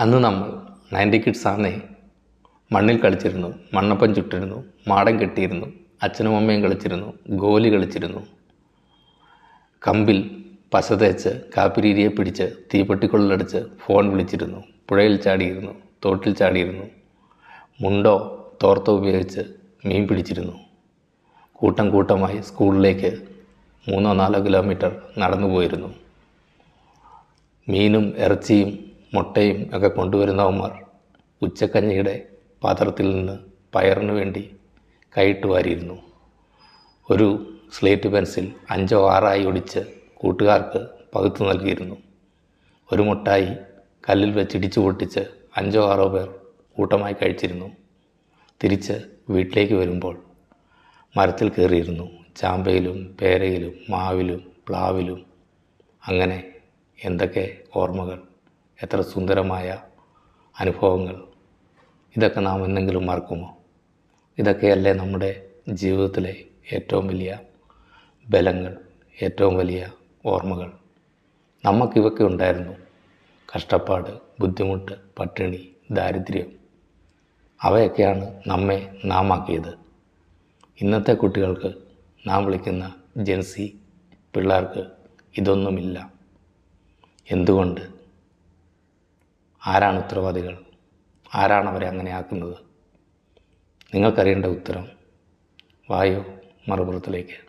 അന്ന് നമ്മൾ ninety kids ആണേ മണ്ണിൽ കളിച്ചിരുന്നു മണ്ണപ്പം ചുട്ടിരുന്നു മാടം കെട്ടിയിരുന്നു അച്ഛനും അമ്മയും കളിച്ചിരുന്നു ഗോലി കളിച്ചിരുന്നു. കമ്പിൽ പശ തേച്ച് കാപ്പിരീരിയെ പിടിച്ച് തീപ്പെട്ടിക്കൊള്ളിലടിച്ച് ഫോൺ വിളിച്ചിരുന്നു പുഴയിൽ ചാടിയിരുന്നു തോട്ടിൽ ചാടിയിരുന്നു. മുണ്ടോ തോർത്തോ ഉപയോഗിച്ച് മീൻ പിടിച്ചിരുന്നു. കൂട്ടം കൂട്ടമായി സ്കൂളിലേക്ക് മൂന്നോ നാലോ കിലോമീറ്റർ നടന്നു പോയിരുന്നു മീനും ഇറച്ചിയും മുട്ടയും ഒക്കെ കൊണ്ടുവരുന്നവന്മാർ ഉച്ചക്കഞ്ഞിയുടെ പാത്രത്തിൽ നിന്ന് പയറിന് വേണ്ടി കൈയിട്ട് വാരിയിരുന്നു. ഒരു സ്ലേറ്റ് പെൻസിൽ അഞ്ചോ ആറായി ഒടിച്ച് കൂട്ടുകാർക്ക് പകുത്തു നൽകിയിരുന്നു. ഒരു മുട്ടായി കല്ലിൽ വെച്ചിടിച്ചു പൊട്ടിച്ച് അഞ്ചോ ആറോ പേർ കൂട്ടമായി കഴിച്ചിരുന്നു. തിരിച്ച് വീട്ടിലേക്ക് വരുമ്പോൾ മരത്തിൽ കയറിയിരുന്നു. ചാമ്പയിലും പേരയിലും മാവിലും പ്ലാവിലും. അങ്ങനെ എന്തൊക്കെ ഓർമ്മകൾ? എത്ര സുന്ദരമായ അനുഭവങ്ങൾ. ഇതൊക്കെ നാം എന്തെങ്കിലും മറക്കുമോ? ഇതൊക്കെയല്ലേ നമ്മുടെ ജീവിതത്തിലെ ഏറ്റവും വലിയ ബലങ്ങൾ ഏറ്റവും വലിയ ഓർമ്മകൾ. നമുക്കിവൊക്കെ ഉണ്ടായിരുന്നു കഷ്ടപ്പാട് ബുദ്ധിമുട്ട് പട്ടിണി ദാരിദ്ര്യം. അവയൊക്കെയാണ് നമ്മെ നാമാക്കിയത്. ഇന്നത്തെ കുട്ടികൾക്ക് നാം വിളിക്കുന്ന ജെൻസി പിള്ളേർക്ക് ഇതൊന്നുമില്ല. എന്തുകൊണ്ട് ആരാണ് ഉത്തരവാദികൾ? ആരാണ് അവരെ അങ്ങനെ ആക്കുന്നത്? നിങ്ങൾക്കറിയേണ്ട ഉത്തരം വായു മറുപുറത്തിലേക്ക്.